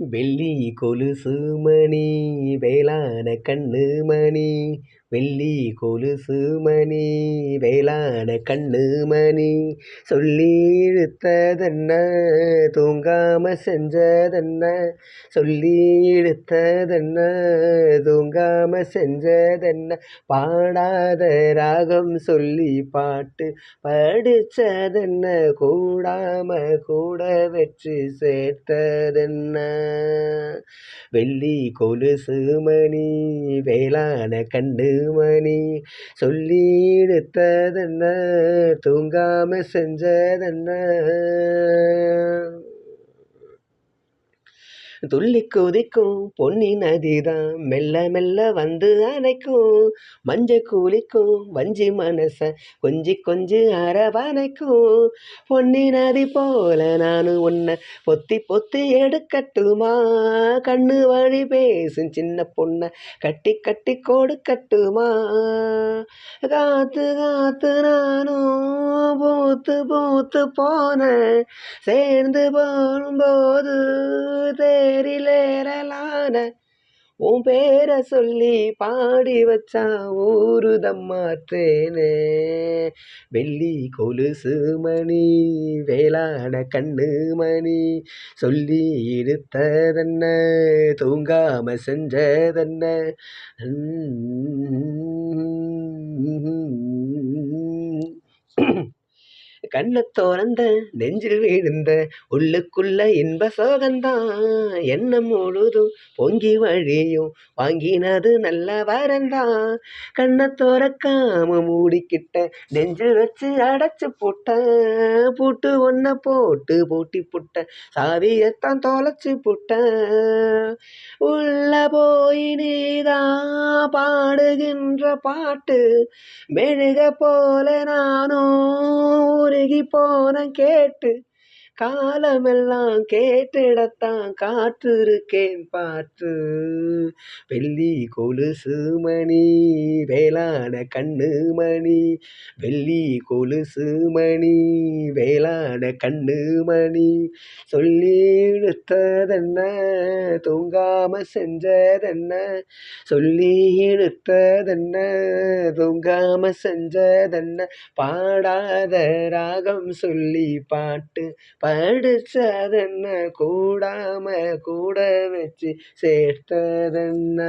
வெள்ளி கொலுசு மணி வேளான கண்ணு மணி வெள்ளி கொலுசு மணி வேளான கண்ணு மணி. சொல்லி இழுத்ததென்ன தூங்காம செஞ்சதென்ன. சொல்லி இழுத்ததென்ன தூங்காம செஞ்சதென்ன. பாடாத ராகம் சொல்லி பாட்டு படிச்சதென்ன. கூடாம கூட வெற்றி சேர்த்ததென்ன. வெள்ளி கொலுசு மணி வேளான கண்ணு மணி சொல்லி எடுத்ததென்ன தூங்காம செஞ்சதென்ன? துள்ளி குதிக்கும் பொன்னி நதிதான் மெல்ல மெல்ல வந்து அணைக்கும். மஞ்ச கூலிக்கும் வஞ்சி மனச கொஞ்சி கொஞ்சி அரவணைக்கும். பொன்னி நதி போல நானும் உன்னை பொத்தி பொத்தி எடுக்கட்டுமா? கண்ணு வழி பேசும் சின்ன பொண்ணை கட்டி கட்டி கொடுக்கட்டுமா காத்து காத்து நானும் பூத்து பூத்து போன சேர்ந்து போகும்போது தேரிலேறலான. உன் பேரை சொல்லி பாடி வச்சா ஊருதம்மாற்றேனே வெள்ளி கொலுசு மணி வேளாண கண்ணு மணி சொல்லி இழுத்ததென்ன தூங்காம செஞ்சதென்ன. கண்ணை தோறந்த நெஞ்சில் விழுந்த உள்ளுக்குள்ள இன்ப சோகந்தான் என்ன முழுதும் பொங்கி வழியும் வாங்கினது நல்ல வரந்தான் கண்ணை தோறக்காம மூடிக்கிட்ட நெஞ்சில் வச்சு அடைச்சு போட்ட பூட்டு ஒன்ன போட்டு பூட்டி புட்ட சாவியத்தான் தொலைச்சு புட்ட. உள்ள போய் நீதான் பாடுகின்ற பாட்டு மெழுக போல நானும் உருகி போன கேட்டு காலமெல்லாம் கேட்டிடத்தான் காத்திருக்கேன் பாட்டு வெள்ளி கொலுசு மணி வேளான கண்ணு மணி வெள்ளி கொலுசு மணி வேளான கண்ணு மணி. சொல்லி இழுத்ததென்ன தூங்காம செஞ்சதென்ன? சொல்லி இழுத்ததென்ன தூங்காம செஞ்சதென்ன? பாடாத ராகம் சொல்லி பாட்டு படிச்சதென்ன? கூடாம கூட வச்சு சேர்த்ததென்ன?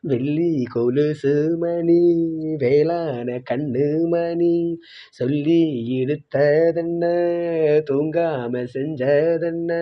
வெள்ளி கொலுசு மணி வேளான கண்ணு மணி சொல்லி இழுத்ததென்ன? தூங்காம செஞ்சதென்ன?